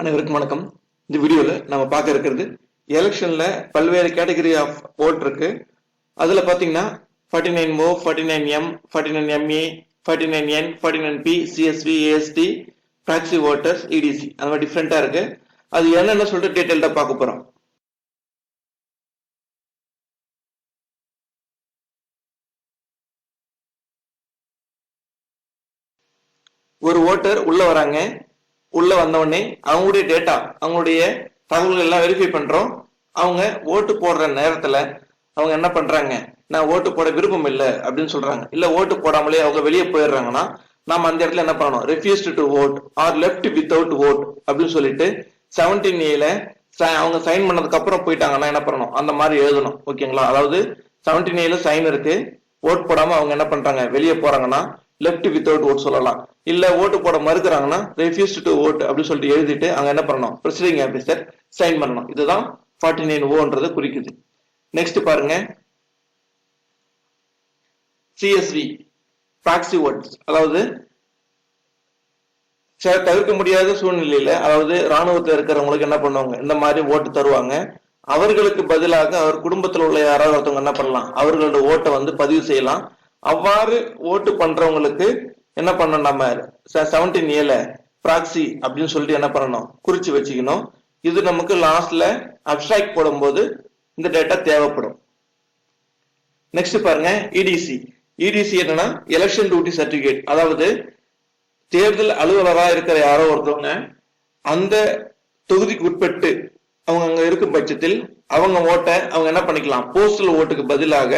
அனைவருக்கும் வணக்கம். இந்த வீடியோவில் நம்ம பார்க்க இருக்கிறது எலெக்ஷன்ல பல்வேறு கேட்டகரி ஆஃப் ஓட் இருக்கு. அதுல பாத்தீங்கன்னா forty nine O forty nine M forty nine MA forty nine N forty nine B CSP ASD proxy voters EDC அந்த மாதிரி டிஃப்ரெண்டா இருக்கு. அது என்னென்ன சொல்லிட்டு டீட்டெயில்டா பார்க்க போறோம். ஒரு ஓட்டர் உள்ள வராங்க. உள்ள வந்தவொடனே அவங்களுடைய டேட்டா அவங்களுடைய தகவல்கள் எல்லாம் வெரிஃபை பண்றோம். அவங்க ஓட்டு போடுற நேரத்துல அவங்க என்ன பண்றாங்க? நான் ஓட்டு போட விருப்பம் இல்லை அப்படின்னு சொல்றாங்க. இல்ல ஓட்டு போடாமலே அவங்க வெளியே போயிடுறாங்கன்னா நாம அந்த இடத்துல என்ன பண்ணணும்? Refused to vote or left without vote அப்படின்னு சொல்லிட்டு செவன்டீன் ஏல அவங்க சைன் பண்ணதுக்கு அப்புறம் போயிட்டாங்கன்னா என்ன பண்ணணும்? அந்த மாதிரி எழுதணும். ஓகேங்களா அதாவது செவன்டீன் ஏல சைன் இருக்கு. ஓட் போடாம அவங்க என்ன பண்றாங்க? வெளியே போறாங்கன்னா லெஃப்ட் வித்தவுட் ஓட் சொல்லலாம். இல்ல ஓட்டு போட மறுக்கிறாங்கன்னா ரெஃப்யூஸ் டு ஓட் அப்படின்னு சொல்லிட்டு எழுதிட்டு அங்க என்ன பண்ணணும்? பிரசிடிங் ஆபீசர் சைன் பண்ணணும். இதுதான் ஃபார்ட்டி நைன் ஓன்றது குறிக்குது. நெக்ஸ்ட் பாருங்க. சிஎஸ்வி ப்ராக்சி ஓட்ஸ் அதாவது ச- தவிர்க்க முடியாத சூழ்நிலையில அதாவது ராணுவத்தில் இருக்கிறவங்களுக்கு என்ன பண்ணுவாங்க? இந்த மாதிரி ஓட்டு தருவாங்க. அவர்களுக்கு பதிலாக அவர் குடும்பத்தில் உள்ள யாராவது ஒருத்தவங்க என்ன பண்ணலாம்? அவர்களோட ஓட்டை வந்து பதிவு செய்யலாம். அவ்வாறு ஓட்டு பண்றவங்களுக்கு என்ன பண்ணணும் நம்ம செவன்டீன் ஏல ப்ராக்சி அப்படின்னு சொல்லிட்டு என்ன பண்ணணும்? குறிச்சு வச்சுக்கணும். இது நமக்கு லாஸ்ட்ல அப்ட்ராக்ட் போடும்போது இந்த டேட்டா தேவைப்படும். நெக்ஸ்ட் பாருங்க இடிசி இடிசி என்னன்னா எலெக்ஷன் டியூட்டி சர்டிபிகேட் அதாவது தேர்தல் அலுவலராக இருக்கிற யாரோ ஒருத்தவங்க அந்த தொகுதிக்கு உட்பட்டு அவங்க அங்க இருக்கும் பட்சத்தில் அவங்க ஓட்டை அவங்க என்ன பண்ணிக்கலாம்? போஸ்டல் ஓட்டுக்கு பதிலாக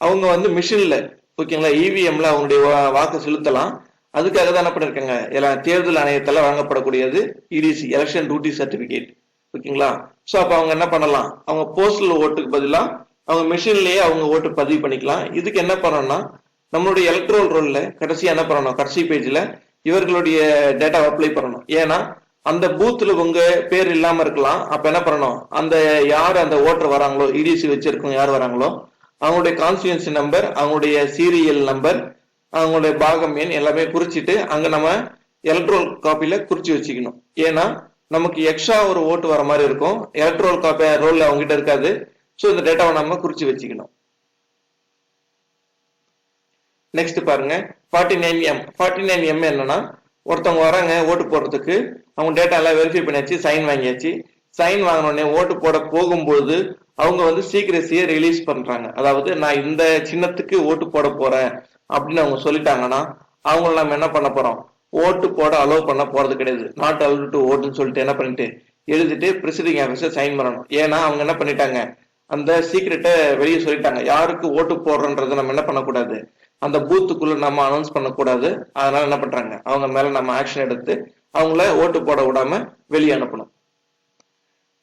அவங்க வந்து மிஷின்ல ஓகேங்களா இவிஎம்ல அவங்களுடைய வா- வாக்கு செலுத்தலாம். அதுக்காக தான் என்ன பண்ணிருக்காங்க? எல்லாம் தேர்தல் ஆணையத்தில் வழங்கப்படக்கூடியது இடிசி எலெக்ஷன் டியூட்டி சர்டிபிகேட் ஓகேங்களா? ஸோ அப்போ அவங்க என்ன பண்ணலாம்? அவங்க போஸ்டல் ஓட்டுக்கு பதிலாக அவங்க மிஷின்லேயே அவங்க ஓட்டு பதிவு பண்ணிக்கலாம். இதுக்கு என்ன பண்ணணும்னா நம்மளுடைய எலக்ட்ரோல் ரோலில் கடைசியாக என்ன பண்ணணும்? கடைசி பேஜில் இவர்களுடைய டேட்டா அப்ளை பண்ணணும். ஏன்னா அந்த பூத்தில் உங்கள் பேர் இல்லாமல் இருக்கலாம். அப்போ என்ன பண்ணணும்? அந்த யார் அந்த ஓட்டர் வராங்களோ இடிசி வச்சிருக்கவங்க யார் வராங்களோ அவங்களுடைய கான்ஸ்டியூன்சி நம்பர் அவங்களுடைய சீரியல் நம்பர் அவங்களுடைய பாகம் எண் எல்லாமே குறிச்சிட்டு அங்க நம்ம எலக்ட்ரோல் காப்பியில் குறிச்சு வச்சுக்கணும். ஏன்னா நமக்கு எக்ஸ்ட்ரா ஒரு ஓட்டு வர மாதிரி இருக்கும். எலக்ட்ரோல் காப்பி ரோல் அவங்க கிட்ட இருக்காது. ஸோ இந்த டேட்டாவை நம்ம குறிச்சு வச்சுக்கணும். நெக்ஸ்ட் பாருங்க. Forty nine M forty nine M என்னன்னா ஒருத்தவங்க வராங்க ஓட்டு போடுறதுக்கு அவங்க டேட்டா எல்லாம் வெரிஃபை பண்ணியாச்சு சைன் வாங்கியாச்சு. சைன் வாங்கினோடனே ஓட்டு போட போகும்போது அவங்க வந்து சீக்கிரசியை ரிலீஸ் பண்றாங்க. அதாவது நான் இந்த சின்னத்துக்கு ஓட்டு போட போறேன் அப்படின்னு அவங்க சொல்லிட்டாங்கன்னா அவங்கள நம்ம என்ன பண்ண போறோம்? ஓட்டு போட அலோவ் பண்ண போறது கிடையாது. நாட் அலோவ் டு ஓட்டுன்னு சொல்லிட்டு என்ன பண்ணிட்டு எழுதிட்டு பிரசிடிங் ஆஃபீஸர் சைன் பண்ணணும். ஏன்னா அவங்க என்ன பண்ணிட்டாங்க? அந்த சீக்கிரட்டை வெளியே சொல்லிட்டாங்க. யாருக்கு ஓட்டு போடுறோன்றதை நம்ம என்ன பண்ணக்கூடாது? அந்த பூத்துக்குள்ள நம்ம அனௌன்ஸ் பண்ணக்கூடாது. அதனால என்ன பண்றாங்க? அவங்க மேல நம்ம ஆக்ஷன் எடுத்து அவங்கள ஓட்டு போட விடாம வெளியே அனுப்பணும்.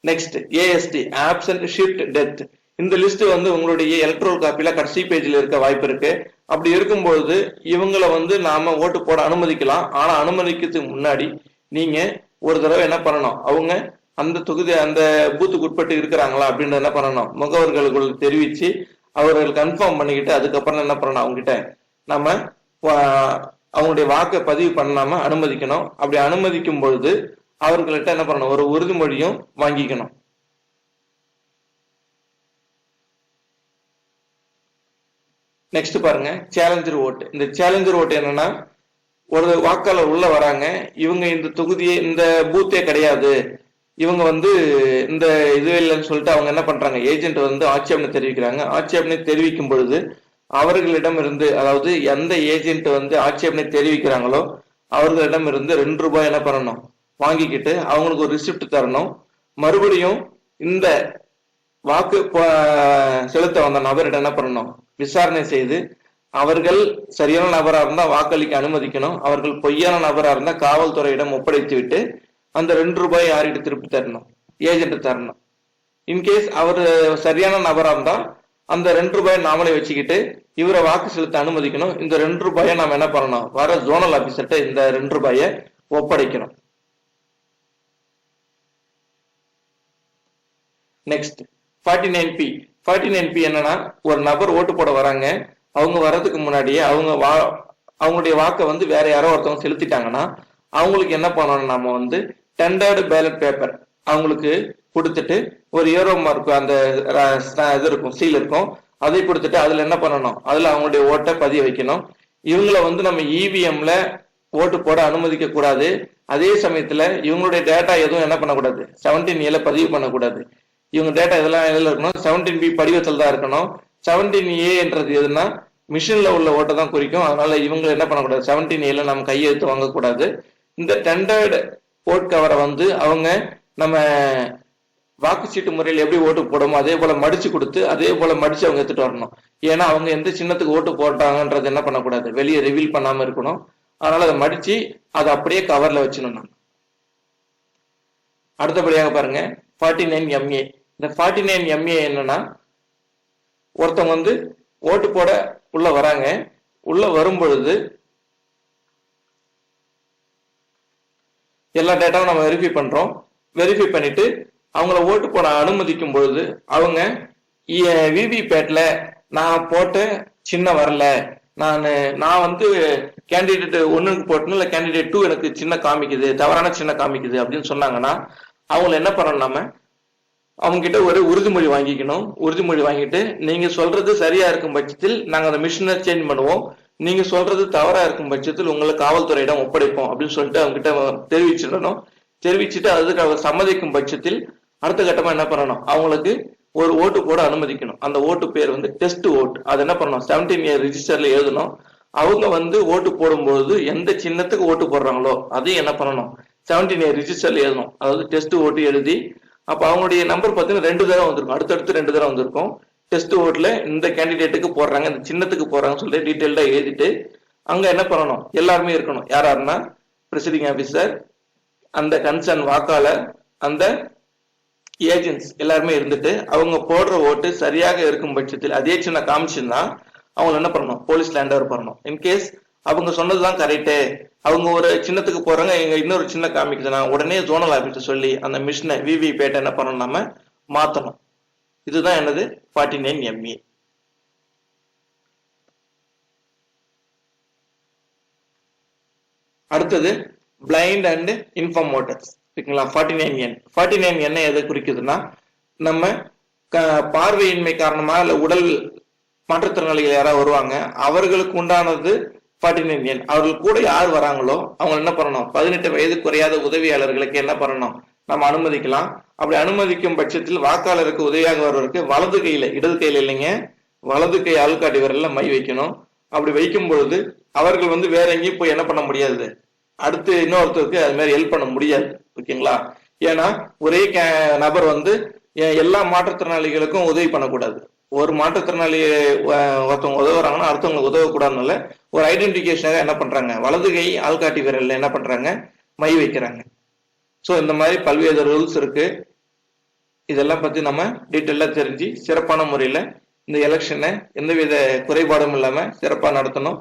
Next ASD absent shift death இந்த லிஸ்ட் வந்து உங்களுடைய எலக்ட்ரோல் காப்பில கடைசி பேஜில் இருக்க வாய்ப்பு இருக்கு. அப்படி இருக்கும்பொழுது இவங்கள வந்து நாம ஓட்டு போட அனுமதிக்கலாம். ஆனா அனுமதிக்கிறதுக்கு முன்னாடி நீங்க ஒரு தடவை என்ன பண்ணணும்? அவங்க அந்த தொகுதி அந்த பூத்துக்கு உட்பட்டு இருக்கிறாங்களா அப்படின்றத என்ன பண்ணணும்? முகவர்களுக்குள் தெரிவிச்சு அவர்கள் கன்ஃபார்ம் பண்ணிக்கிட்டு அதுக்கப்புறம் என்ன பண்ணணும்? அவங்ககிட்ட நம்ம அவங்களுடைய வாக்கை பதிவு பண்ணாம அனுமதிக்கணும். அப்படி அனுமதிக்கும் பொழுது அவர்கள்ட்ட என்ன பண்ணணும்? ஒரு உறுதிமொழியும் வாங்கிக்கணும். நெக்ஸ்ட் பாருங்க. சேலஞ்சர் ஓட்டு இந்த சேலஞ்சர் ஓட்டு என்னன்னா ஒரு வாக்காளர் உள்ள வராங்க. இவங்க இந்த தொகுதியே இந்த பூத்தே கிடையாது. இவங்க வந்து இந்த இது இல்லைன்னு சொல்லிட்டு அவங்க என்ன பண்றாங்க? ஏஜென்ட் வந்து ஆட்சேபனை தெரிவிக்கிறாங்க. ஆட்சேபனை தெரிவிக்கும் பொழுது அவர்களிடம் இருந்து அதாவது எந்த ஏஜென்ட் வந்து ஆட்சேபனை தெரிவிக்கிறாங்களோ அவர்களிடம் இருந்து ரெண்டு ரூபாய் என்ன பண்ணணும்? வாங்கிக்கிட்டு அவங்களுக்கு ஒரு ரிசிப்ட் தரணும். மறுபடியும் இந்த வாக்கு செலுத்த வந்த நபரிடம் என்ன பண்ணணும்? விசாரணை செய்து அவர்கள் சரியான நபரா இருந்தா வாக்களிக்க அனுமதிக்கணும். அவர்கள் பொய்யான நபரா இருந்தா காவல்துறையிடம் ஒப்படைத்து விட்டு அந்த ரெண்டு ரூபாய் யார்கிட்ட திருப்பி தரணும்? ஏஜென்ட் தரணும். இன்கேஸ் அவர் சரியான நபரா இருந்தா அந்த ரெண்டு ரூபாயை நாமளே வச்சுக்கிட்டு இவரை வாக்கு செலுத்த அனுமதிக்கணும். இந்த ரெண்டு ரூபாயை நாம் என்ன பண்ணணும்? வர ஜோனல் ஆபீசர்கிட்ட இந்த ரெண்டு ரூபாயை ஒப்படைக்கணும். Next forty nine P forty nine P என்னன்னா ஒரு நபர் ஓட்டு போட வராங்க. அவங்க வர்றதுக்கு முன்னாடியே அவங்க வா அவங்களுடைய வாக்கை வந்து வேற யாரோ ஒருத்தவங்க செலுத்திட்டாங்கன்னா அவங்களுக்கு என்ன பண்ணணும்? நாம வந்து டெண்டர்டு பேலட் பேப்பர் அவங்களுக்கு கொடுத்துட்டு ஒரு ஏரோ மார்க் அந்த இது இருக்கும் சீல் இருக்கும். அதை கொடுத்துட்டு அதுல என்ன பண்ணணும்? அதுல அவங்களுடைய ஓட்டை பதிய வைக்கணும். இவங்கள வந்து நம்ம இவிஎம்ல ஓட்டு போட அனுமதிக்க கூடாது அதே சமயத்துல இவங்களுடைய டேட்டா எதுவும் என்ன பண்ணக்கூடாது? செவன்டீன் ஏல பதிவு பண்ணக்கூடாது. இவங்க டேட்டா இதெல்லாம் எதில் இருக்கணும்? செவன்டீன் பி படிவத்தில் தான் இருக்கணும். செவன்டீன் ஏன்றது எதுனா மிஷினில் உள்ள ஓட்டை தான் குறிக்கும். அதனால இவங்க என்ன பண்ணக்கூடாது? செவன்டீன் ஏல நம்ம கையெழுத்து வாங்கக்கூடாது. இந்த டெண்டர்டு ஓட் கவரை வந்து அவங்க நம்ம வாக்குச்சீட்டு முறையில் எப்படி ஓட்டு போடுமோ அதே போல மடிச்சு கொடுத்து அதே போல மடிச்சு அவங்க எடுத்துட்டு வரணும். ஏன்னா அவங்க எந்த சின்னத்துக்கு ஓட்டு போட்டாங்கன்றது என்ன பண்ணக்கூடாது? வெளியே ரிவீல் பண்ணாம இருக்கணும். அதனால அதை மடிச்சு அதை அப்படியே கவர்ல வச்சிடணும் நம்ம. அடுத்தபடியாக பாருங்க ஃபார்ட்டி நைன் எம்ஏ இந்த ஃபார்ட்டி நைன் எம்ஏ என்னன்னா ஒருத்தவங்க வந்து ஓட்டு போட உள்ள வராங்க. உள்ள வரும் பொழுது எல்லா டேட்டாவும் நம்ம வெரிஃபை பண்றோம். வெரிஃபை பண்ணிட்டு அவங்கள ஓட்டு போட அனுமதிக்கும் பொழுது அவங்க விவி நான் போட்ட சின்ன வரல. நான் நான் வந்து கேண்டிடேட் ஒன்னுக்கு போட்டேன். இல்ல கேண்டிடேட் டூ எனக்கு சின்ன காமிக்குது. தவறான சின்ன காமிக்குது. அப்படின்னு சொன்னாங்கன்னா அவங்கள என்ன பண்ணணும் நம்ம அவங்க கிட்ட ஒரு உறுதிமொழி வாங்கிக்கணும். உறுதிமொழி வாங்கிட்டு நீங்க சொல்றது சரியா இருக்கும் பட்சத்தில் நாங்க அந்த மிஷினை சேஞ்ச் பண்ணுவோம். நீங்க சொல்றது தவறா இருக்கும் பட்சத்தில் உங்களை காவல்துறையிடம் ஒப்படைப்போம் அப்படின்னு சொல்லிட்டு அவங்க கிட்ட தெரிவிச்சிடணும். தெரிவிச்சுட்டு அதுக்கு அவர் சம்மதிக்கும் பட்சத்தில் அடுத்த கட்டமா என்ன பண்ணணும்? அவங்களுக்கு ஒரு ஓட்டு போட அனுமதிக்கணும். அந்த ஓட்டு பேர் வந்து டெஸ்ட் ஓட்டு அது என்ன பண்ணணும்? செவன்டீன் இயர் ரிஜிஸ்டர்ல எழுதணும். அவங்க வந்து ஓட்டு போடும்போது எந்த சின்னத்துக்கு ஓட்டு போடுறாங்களோ அதையும் என்ன பண்ணணும்? செவன்டீன் இயர் ரிஜிஸ்டர்ல எழுதணும். அதாவது டெஸ்ட் ஓட்டு எழுதி அப்போ அவங்களுடைய நம்பர் பார்த்தீங்கன்னா ரெண்டு தடவை வந்திருக்கும். அடுத்தடுத்து ரெண்டு தடவை வந்திருக்கும். டெஸ்ட் ஓட்டில் இந்த கேண்டிடேட்டுக்கு போடுறாங்க இந்த சின்னத்துக்கு போடுறாங்கன்னு சொல்லி டீட்டெயில்டாக எழுதிட்டு அங்கே என்ன பண்ணணும்? எல்லாருமே இருக்கணும். யார் யாருன்னா? ப்ரிசைடிங் ஆஃபீஸர் அந்த கன்சர்ன் வாக்காளர் அந்த ஏஜென்ட்ஸ் எல்லாருமே இருந்துட்டு அவங்க போடுற ஓட்டு சரியாக இருக்கும் பட்சத்தில் அதே சின்ன காமிச்சுன்னா அவங்க என்ன பண்ணணும்? போலீஸ் லேண்டர் பண்ணணும் இன்கேஸ் அவங்க சொன்னதுதான் கரெக்டு அவங்க ஒரு சின்னத்துக்கு போறாங்க எங்க இன்னொரு சின்ன காமிக்குதுன்னா உடனே ஜோனல் ஆஃபீஸர் சொல்லி அந்த மிஷினை விவி பேட்டை என்ன பண்ணணும் நம்ம மாத்தணும். இதுதான் என்னது? ஃபார்ட்டி நைன் எம்ஏ அடுத்தது பிளைண்ட் அண்ட் இன்ஃபார்ம் ஓட்டர்ஸ் ஓகேங்களா forty nine N forty nine என்ன எதை குறிக்குதுன்னா நம்ம க- பார்வையின்மை காரணமாக இல்லை உடல் மாற்றுத்திறனாளிகள் யாராவது வருவாங்க அவர்களுக்கு உண்டானது ஃபார்ட்டி நைன் என் அவர்கள் கூட யார் வராங்களோ அவங்க என்ன பண்ணணும்? பதினெட்டு வயது குறையாத உதவியாளர்களுக்கு என்ன பண்ணணும்? நம்ம அனுமதிக்கலாம். அப்படி அனுமதிக்கும் பட்சத்தில் வாக்காளருக்கு உதவியாக வருவதற்கு வலது கையில இடது கையில இல்லைங்க. வலது கை ஆள்காட்டி விரல்ல மை வைக்கணும். அப்படி வைக்கும் பொழுது அவர்கள் வந்து வேற எங்கேயும் போய் என்ன பண்ண முடியாது. அடுத்து இன்னொருத்தருக்கு அது மாதிரி ஹெல்ப் பண்ண முடியாது. ஓகேங்களா? ஏன்னா ஒரே கே- நபர் வந்து எல்லா மாற்றுத்திறனாளிகளுக்கும் உதவி பண்ணக்கூடாது. ஒரு மாற்றுத்திறனாளி ஒருத்தவங்க உதவுறாங்கன்னா அடுத்தவங்களுக்கு உதவக்கூடாதுனால ஒரு ஐடென்டிஃபிகேஷனாக என்ன பண்றாங்க? வலது கை ஆள்காட்டி விரல்ல என்ன பண்றாங்க? மை வைக்கிறாங்க. ஸோ இந்த மாதிரி பல்வேறு ரூல்ஸ் இருக்கு. இதெல்லாம் பத்தி நம்ம டீட்டெயிலாக தெரிஞ்சு சிறப்பான முறையில் இந்த எலெக்ஷனை எந்தவித குறைபாடும் இல்லாமல் சிறப்பாக நடத்தணும்.